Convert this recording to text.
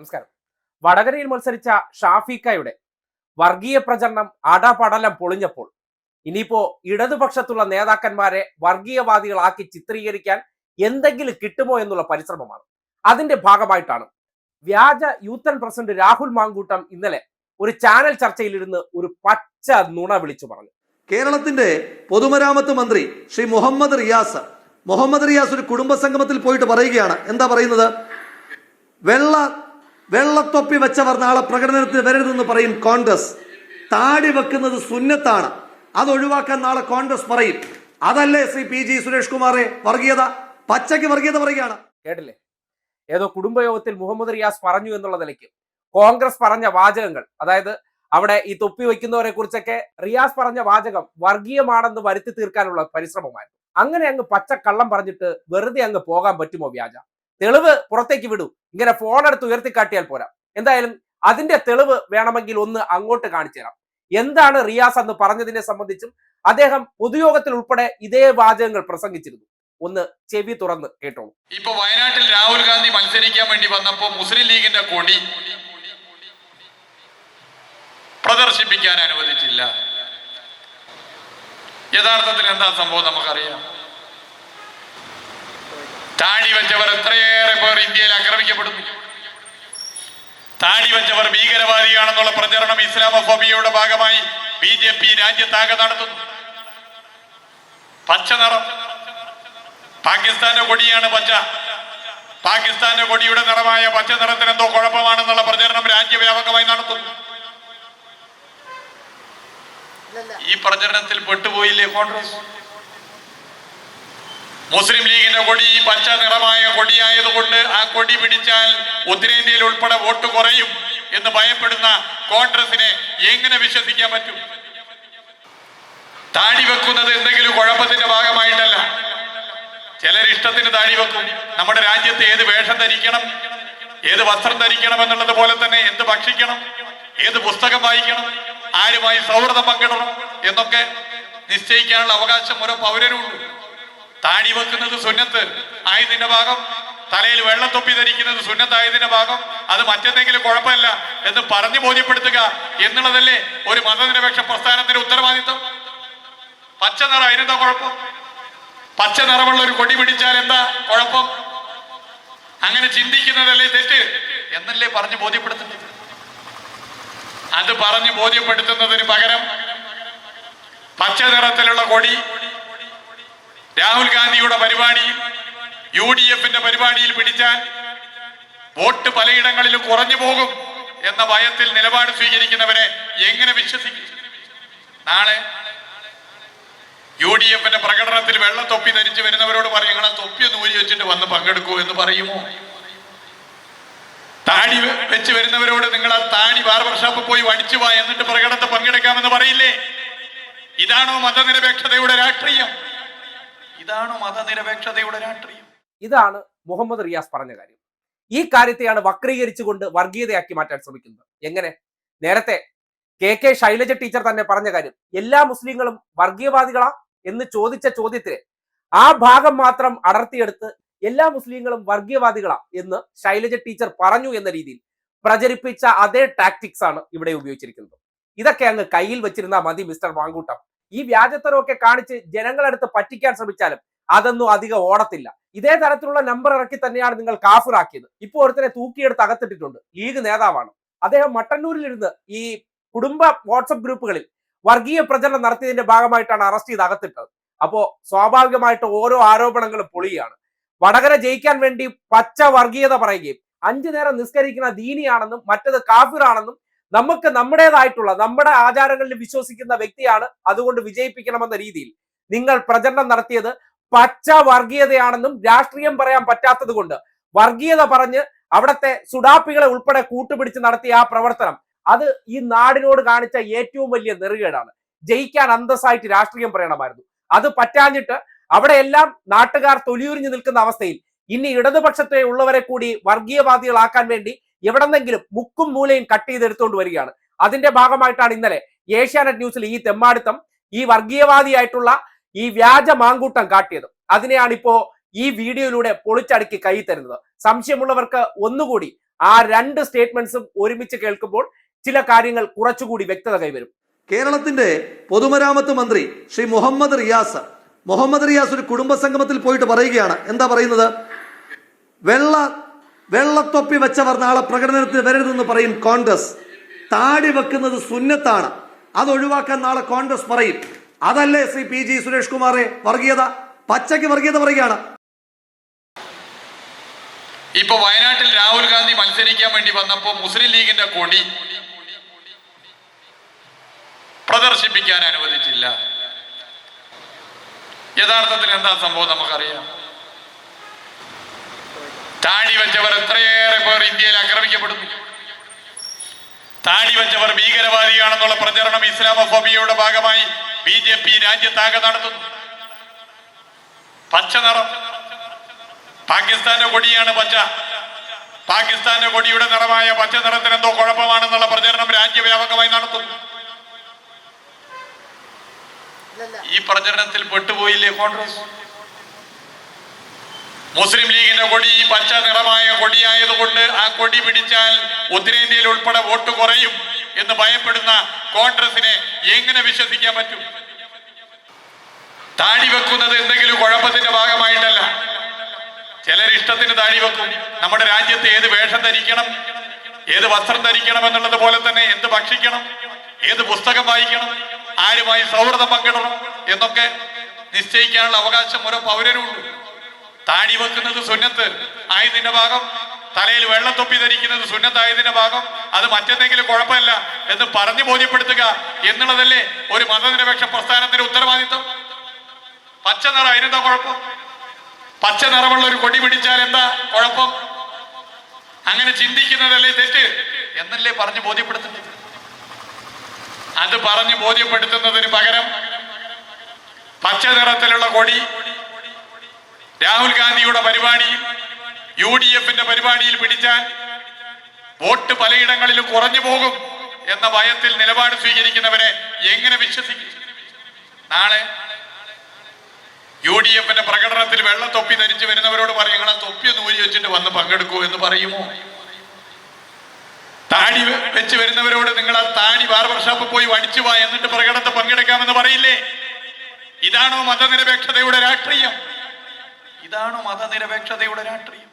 നമസ്കാരം. വടകരയിൽ മത്സരിച്ച ഷാഫിക്കയുടെ വർഗീയ പ്രചരണം അടപടലം പൊളിഞ്ഞപ്പോൾ ഇനിയിപ്പോ ഇടതുപക്ഷത്തുള്ള നേതാക്കന്മാരെ വർഗീയവാദികളാക്കി ചിത്രീകരിക്കാൻ എന്തെങ്കിലും കിട്ടുമോ എന്നുള്ള പരിശ്രമമാണ്. അതിന്റെ ഭാഗമായിട്ടാണ് വ്യാജ യൂത്തൻ പ്രസിഡന്റ് രാഹുൽ മാങ്കൂട്ടം ഇന്നലെ ഒരു ചാനൽ ചർച്ചയിലിരുന്ന് ഒരു പച്ച നുണ വിളിച്ചു പറഞ്ഞു. കേരളത്തിന്റെ പൊതുമരാമത്ത് മന്ത്രി ശ്രീ മുഹമ്മദ് റിയാസ് മുഹമ്മദ് റിയാസ് ഒരു കുടുംബ സംഗമത്തിൽ പോയിട്ട് പറയുകയാണ്. എന്താ പറയുന്നത്? വെള്ള വെള്ളത്തൊപ്പി വെച്ചവർ നാളെ പ്രകടനത്തിന് വരരുതെന്ന് പറയും കോൺഗ്രസ്. താടി വെക്കുന്നത് സുന്നത്താണ്. അത് ഒഴിവാക്കാൻ നാളെ കോൺഗ്രസ് പറയും. അതല്ലേ ശ്രീ പി ജി സുരേഷ് കുമാറെ വർഗീയത? പച്ചയ്ക്ക് വർഗീയത പറയുകയാണ്. കേട്ടില്ലേ? ഏതോ കുടുംബയോഗത്തിൽ മുഹമ്മദ് റിയാസ് പറഞ്ഞു എന്നുള്ള നിലയ്ക്ക്. കോൺഗ്രസ് പറഞ്ഞ വാചകങ്ങൾ അതായത് അവിടെ ഈ തൊപ്പി വയ്ക്കുന്നവരെ കുറിച്ചൊക്കെ റിയാസ് പറഞ്ഞ വാചകം വർഗീയമാണെന്ന് വരുത്തി തീർക്കാനുള്ള പരിശ്രമമായിരുന്നു. അങ്ങനെ അങ്ങ് പച്ച കള്ളം പറഞ്ഞിട്ട് വെറുതെ അങ്ങ് പോകാൻ പറ്റുമോ വ്യാജ? തെളിവ് പുറത്തേക്ക് വിടൂ. ഇങ്ങനെ ഫോൺ എടുത്ത് ഉയർത്തിക്കാട്ടിയാൽ പോരാ. എന്തായാലും അതിന്റെ തെളിവ് വേണമെങ്കിൽ ഒന്ന് അങ്ങോട്ട് കാണിച്ചു തരാം. എന്താണ് റിയാസ് എന്ന് പറഞ്ഞതിനെ സംബന്ധിച്ചും അദ്ദേഹം പൊതുയോഗത്തിൽ ഉൾപ്പെടെ ഇതേ വാചകങ്ങൾ പ്രസംഗിച്ചിരുന്നു. ഒന്ന് ചെവി തുറന്ന് കേട്ടോളൂ. ഇപ്പൊ വയനാട്ടിൽ രാഹുൽ ഗാന്ധി മത്സരിക്കാൻ വേണ്ടി വന്നപ്പോ മുസ്ലിം ലീഗിന്റെ കൊടി പ്രദർശിപ്പിക്കാൻ അനുവദിച്ചില്ല. യഥാർത്ഥത്തിൽ എന്താ സംഭവം നമുക്കറിയാം? താടി വെച്ചവർ എത്രയേറെ പേർ ഇന്ത്യയിൽ ആക്രമിക്കപ്പെടുന്നു. താടി വെച്ചവർ ഭീകരവാദിയാണെന്നുള്ള പ്രചരണം ഇസ്ലാമോഫോബിയയുടെ ഭാഗമായി ബി ജെ പി രാജ്യത്താകെ നടത്തുന്നു. പച്ച നിറം. പാകിസ്ഥാന്റെ കൊടിയാണ് പച്ച. പാകിസ്ഥാന്റെ കൊടിയുടെ നിറമായ പച്ച നിറത്തിന് എന്തോ കുഴപ്പമാണെന്നുള്ള പ്രചരണം രാജ്യവ്യാപകമായി നടത്തുന്നു ഈ പ്രചരണത്തിൽ പെട്ടുപോയില്ലേ കോൺഗ്രസ്? മുസ്ലിം ലീഗിന്റെ കൊടി പച്ച നിറമായ കൊടിയായതുകൊണ്ട് ആ കൊടി പിടിച്ചാൽ ഉത്തരേന്ത്യയിൽ ഉൾപ്പെടെ വോട്ട് കുറയും എന്ന് ഭയപ്പെടുന്ന കോൺഗ്രസിനെ എങ്ങനെ വിശ്വസിക്കാൻ പറ്റും? താടി വെക്കുന്നത് എന്തെങ്കിലും കുഴപ്പത്തിന്റെ ഭാഗമായിട്ടല്ല. ചിലർ ഇഷ്ടത്തിന് താടി വെക്കും. നമ്മുടെ രാജ്യത്ത് ഏത് വേഷം ധരിക്കണം? ഏത് വസ്ത്രം ധരിക്കണം എന്നുള്ളത് പോലെ തന്നെ എന്ത് ഭക്ഷിക്കണം? ഏത് പുസ്തകം വായിക്കണം? ആരുമായി സൗഹൃദം പങ്കിടണം? എന്നൊക്കെ നിശ്ചയിക്കാനുള്ള അവകാശം ഓരോ പൗരനുണ്ട് താടി വെക്കുന്നത് സുന്നത്ത്. ആയതിന്റെ ഭാഗം തലയിൽ വെള്ളത്തൊപ്പി ധരിക്കുന്നത് സുന്നത്തായതിന്റെ ഭാഗം. അത് മറ്റെന്തെങ്കിലും കുഴപ്പമില്ല എന്ന് പറഞ്ഞു ബോധ്യപ്പെടുത്തുക എന്നുള്ളതല്ലേ ഒരു മതനിരപേക്ഷ പ്രസ്ഥാനത്തിന്റെ ഉത്തരവാദിത്വം പച്ച നിറം അതിനെന്താ കുഴപ്പം? പച്ച നിറമുള്ള ഒരു കൊടി പിടിച്ചാൽ എന്താ കുഴപ്പം? അങ്ങനെ ചിന്തിക്കുന്നതല്ലേ തെറ്റ്? എന്നല്ലേ പറഞ്ഞു ബോധ്യപ്പെടുത്തുന്നത്? അത് പറഞ്ഞു ബോധ്യപ്പെടുത്തുന്നതിന് പകരം പച്ച നിറത്തിലുള്ള കൊടി രാഹുൽ ഗാന്ധിയുടെ പരിപാടി യു ഡി എഫിന്റെ പരിപാടിയിൽ പിടിച്ചാൽ വോട്ട് പലയിടങ്ങളിലും കുറഞ്ഞു പോകും എന്ന ഭയത്തിൽ നിലപാട് സ്വീകരിക്കുന്നവരെ എങ്ങനെ വിശ്വസിക്കും? നാളെ യു ഡി എഫിന്റെ പ്രകടനത്തിൽ വെള്ള തൊപ്പി ധരിച്ചു വരുന്നവരോട് പറയും നിങ്ങളെ തൊപ്പി നൂലി വെച്ചിട്ട് വന്ന് പങ്കെടുക്കൂ എന്ന് പറയുമോ? താടി വെച്ച് വരുന്നവരോട് നിങ്ങൾ ആ താടി ബാർബർ ഷോപ്പ് പോയി വടിച്ചു വാ എന്നിട്ട് പ്രകടനത്തെ പങ്കെടുക്കാമെന്ന് പറയില്ലേ? ഇതാണോ മതനിരപേക്ഷതയുടെ രാഷ്ട്രീയം? ഇതാണോ മതനിരപേക്ഷതയുടെ രാഷ്ട്രീയം. ഇതാണ് മുഹമ്മദ് റിയാസ് പറഞ്ഞ കാര്യം. ഈ കാര്യത്തെയാണ് വക്രീകരിച്ചുകൊണ്ട് വർഗീയതയാക്കി മാറ്റാൻ ശ്രമിക്കുന്നത്. എങ്ങനെ? നേരത്തെ കെ കെ ശൈലജ ടീച്ചർ തന്നെ പറഞ്ഞ കാര്യം. എല്ലാ മുസ്ലിങ്ങളും വർഗീയവാദികളാ എന്ന് ചോദിച്ച ചോദ്യത്തിന് ആ ഭാഗം മാത്രം അടർത്തിയെടുത്ത് എല്ലാ മുസ്ലിങ്ങളും വർഗീയവാദികളാ എന്ന് ശൈലജ ടീച്ചർ പറഞ്ഞു എന്ന രീതിയിൽ പ്രചരിപ്പിച്ച അതേ ടാക്ടിക്സ് ആണ് ഇവിടെ ഉപയോഗിച്ചിരിക്കുന്നത്. ഇതൊക്കെ അങ്ങ് കയ്യിൽ വെച്ചിരുന്ന മതി മിസ്റ്റർ മാങ്കൂട്ടം. ഈ വ്യാജത്തരമൊക്കെ കാണിച്ച് ജനങ്ങളെടുത്ത് പറ്റിക്കാൻ ശ്രമിച്ചാലും അതൊന്നും അധികം ഓടത്തില്ല. ഇതേ തരത്തിലുള്ള നമ്പർ ഇറക്കി തന്നെയാണ് നിങ്ങൾ കാഫിറാക്കിയത്. ഇപ്പൊ ഒരുത്തനെ തൂക്കിയെടുത്ത് അകത്തിട്ടിട്ടുണ്ട്. ലീഗ് നേതാവാണ്. അദ്ദേഹം മട്ടന്നൂരിലിരുന്ന് ഈ കുടുംബ വാട്സപ്പ് ഗ്രൂപ്പുകളിൽ വർഗീയ പ്രചരണം നടത്തിയതിന്റെ ഭാഗമായിട്ടാണ് അറസ്റ്റ് ചെയ്ത് അകത്തിട്ടത്. അപ്പോ സ്വാഭാവികമായിട്ട് ഓരോ ആരോപണങ്ങളും പൊളിയാണ്. വടകര ജയിക്കാൻ വേണ്ടി പച്ച വർഗീയത പറയുകയും അഞ്ചു നേരം നിസ്കരിക്കുന്ന ദീനിയാണെന്നും മറ്റത് കാഫിറാണെന്നും നമുക്ക് നമ്മുടേതായിട്ടുള്ള നമ്മുടെ ആചാരങ്ങളിൽ വിശ്വസിക്കുന്ന വ്യക്തിയാണ് അതുകൊണ്ട് വിജയിപ്പിക്കണമെന്ന രീതിയിൽ. നിങ്ങൾ പ്രചരണം നടത്തിയത് പച്ച വർഗീയതയാണെന്നും രാഷ്ട്രീയം പറയാൻ പറ്റാത്തത് കൊണ്ട് വർഗീയത പറഞ്ഞ് അവിടത്തെ സുഡാപ്പികളെ ഉൾപ്പെടെ കൂട്ടുപിടിച്ച് നടത്തിയ ആ പ്രവർത്തനം അത് ഈ നാടിനോട് കാണിച്ച ഏറ്റവും വലിയ നെറുകേടാണ്. ജയിക്കാൻ അന്തസ്സായിട്ട് രാഷ്ട്രീയം പറയണമായിരുന്നു. അത് പറ്റാഞ്ഞിട്ട് അവിടെയെല്ലാം നാട്ടുകാർ തൊലിയുരിഞ്ഞു നിൽക്കുന്ന അവസ്ഥയിൽ ഇനി ഇടതുപക്ഷത്തെ ഉള്ളവരെ കൂടി വർഗീയവാദികളാക്കാൻ വേണ്ടി എവിടെന്നെങ്കിലും മുക്കും മൂലയും കട്ട് ചെയ്തെടുത്തുകൊണ്ട് വരികയാണ്. അതിന്റെ ഭാഗമായിട്ടാണ് ഇന്നലെ ഏഷ്യാനെറ്റ് ന്യൂസിൽ ഈ തെമ്മാടിത്തം ഈ വർഗീയവാദിയായിട്ടുള്ള ഈ വ്യാജ മാങ്കൂട്ടം കാട്ടിയത്. അതിനെയാണ് ഇപ്പോ ഈ വീഡിയോയിലൂടെ പൊളിച്ചടുക്കി കൈ തരുന്നത്. സംശയമുള്ളവർക്ക് ഒന്നുകൂടി ആ രണ്ട് സ്റ്റേറ്റ്മെന്റ്സും ഒരുമിച്ച് കേൾക്കുമ്പോൾ ചില കാര്യങ്ങൾ കുറച്ചുകൂടി വ്യക്തത കൈവരും. കേരളത്തിന്റെ പൊതുമരാമത്ത് മന്ത്രി ശ്രീ മുഹമ്മദ് റിയാസ് മുഹമ്മദ് റിയാസ് ഒരു കുടുംബ സംഗമത്തിൽ പോയിട്ട് പറയുകയാണ്. എന്താ പറയുന്നത്? വെള്ള വെള്ളത്തൊപ്പി വെച്ചവർ നാളെ പ്രകടനത്തിന് വരരുതെന്ന് പറയും കോൺഗ്രസ്. താടി വെക്കുന്നത് സുന്നത്താണ്. അത് ഒഴിവാക്കാൻ നാളെ കോൺഗ്രസ് പറയും. അതല്ലേ ശ്രീ പി ജി സുരേഷ് കുമാറെ വർഗീയത? പച്ചയ്ക്ക് വർഗീയത പറയുകയാണ്. ഇപ്പൊ വയനാട്ടിൽ രാഹുൽ ഗാന്ധി മത്സരിക്കാൻ വേണ്ടി വന്നപ്പോ മുസ്ലിം ലീഗിന്റെ കൊടി പ്രദർശിപ്പിക്കാൻ അനുവദിച്ചില്ല. യഥാർത്ഥത്തിൽ എന്താ സംഭവം നമുക്കറിയാം. താടി വെച്ചവർ എത്രയേറെ പേർ ഇന്ത്യയിൽ ആക്രമിക്കപ്പെടുന്നു. താടി വെച്ചവർ ഭീകരവാദിയാണെന്നുള്ള പ്രചരണം ഇസ്ലാമോഫോബിയയുടെ ഭാഗമായി ബി ജെ പി രാജ്യത്താകെ നടത്തുന്നു. പച്ച നിറം. പാകിസ്ഥാന്റെ കൊടിയാണ് പച്ച. പാകിസ്ഥാന്റെ കൊടിയുടെ നിറമായ പച്ച നിറത്തിന് എന്തോ കുഴപ്പമാണെന്നുള്ള പ്രചരണം രാജ്യവ്യാപകമായി നടത്തുന്നു. ഈ പ്രചരണത്തിൽ പെട്ടുപോയില്ലേ കോൺഗ്രസ്? മുസ്ലിം ലീഗിന്റെ കൊടി പച്ച നിറമായ കൊടിയായതുകൊണ്ട് ആ കൊടി പിടിച്ചാൽ ഉത്തരേന്ത്യയിൽ ഉൾപ്പെടെ വോട്ട് കുറയും എന്ന് ഭയപ്പെടുന്ന കോൺഗ്രസിനെ എങ്ങനെ വിശ്വസിക്കാൻ പറ്റും? താടി വെക്കുന്നത് എന്തെങ്കിലും കുഴപ്പത്തിന്റെ ഭാഗമായിട്ടല്ല. ചിലർ ഇഷ്ടത്തിന് താടി വെക്കും. നമ്മുടെ രാജ്യത്ത് ഏത് വേഷം ധരിക്കണം ഏത് വസ്ത്രം ധരിക്കണം എന്നുള്ളത് പോലെ തന്നെ എന്ത് ഭക്ഷിക്കണം ഏത് പുസ്തകം വായിക്കണം ആരുമായി സൗഹൃദം പങ്കിടണം എന്നൊക്കെ നിശ്ചയിക്കാനുള്ള അവകാശം ഓരോ പൗരനുണ്ട് താടി വെക്കുന്നത് സുന്നത്ത്. ആയതിന്റെ ഭാഗം തലയിൽ വെള്ളത്തൊപ്പി ധരിക്കുന്നത് സുന്നത്തായതിന്റെ ഭാഗം. അത് മറ്റെന്തെങ്കിലും കുഴപ്പമില്ല എന്ന് പറഞ്ഞു ബോധ്യപ്പെടുത്തുക എന്നുള്ളതല്ലേ ഒരു മതനിരപേക്ഷ പ്രസ്ഥാനത്തിന്റെ ഉത്തരവാദിത്വം. പച്ച നിറം അതിനെന്താ കുഴപ്പം? പച്ച നിറമുള്ള ഒരു കൊടി പിടിച്ചാൽ എന്താ കുഴപ്പം? അങ്ങനെ ചിന്തിക്കുന്നതല്ലേ തെറ്റ് എന്നല്ലേ പറഞ്ഞു ബോധ്യപ്പെടുത്തുന്നത്? അത് പറഞ്ഞു ബോധ്യപ്പെടുത്തുന്നതിന് പകരം പച്ച നിറത്തിലുള്ള കൊടി രാഹുൽ ഗാന്ധിയുടെ പരിപാടിയിൽ യു ഡി എഫിന്റെ പരിപാടിയിൽ പിടിച്ചാൽ വോട്ട് പലയിടങ്ങളിലും കുറഞ്ഞു പോകും എന്ന ഭയത്തിൽ നിലപാട് സ്വീകരിക്കുന്നവരെ എങ്ങനെ വിശ്വസിക്കും? നാളെ യു ഡി എഫിന്റെ പ്രകടനത്തിൽ വെള്ളത്തൊപ്പി ധരിച്ച് വരുന്നവരോട് പറയും നിങ്ങളെ തൊപ്പി ഊരി വെച്ചിട്ട് വന്ന് പങ്കെടുക്കൂ എന്ന് പറയുമോ? താടി വെച്ച് വരുന്നവരോട് നിങ്ങൾ ആ താടി ബാർബർ ഷോപ്പിൽ പോയി വടിച്ചു വാ എന്നിട്ട് പ്രകടനത്തിൽ പങ്കെടുക്കാമെന്ന് പറയില്ലേ? ഇതാണോ മതനിരപേക്ഷതയുടെ രാഷ്ട്രീയം? ഇതാണോ മതനിരപേക്ഷതയുടെ രാഷ്ട്രീയം.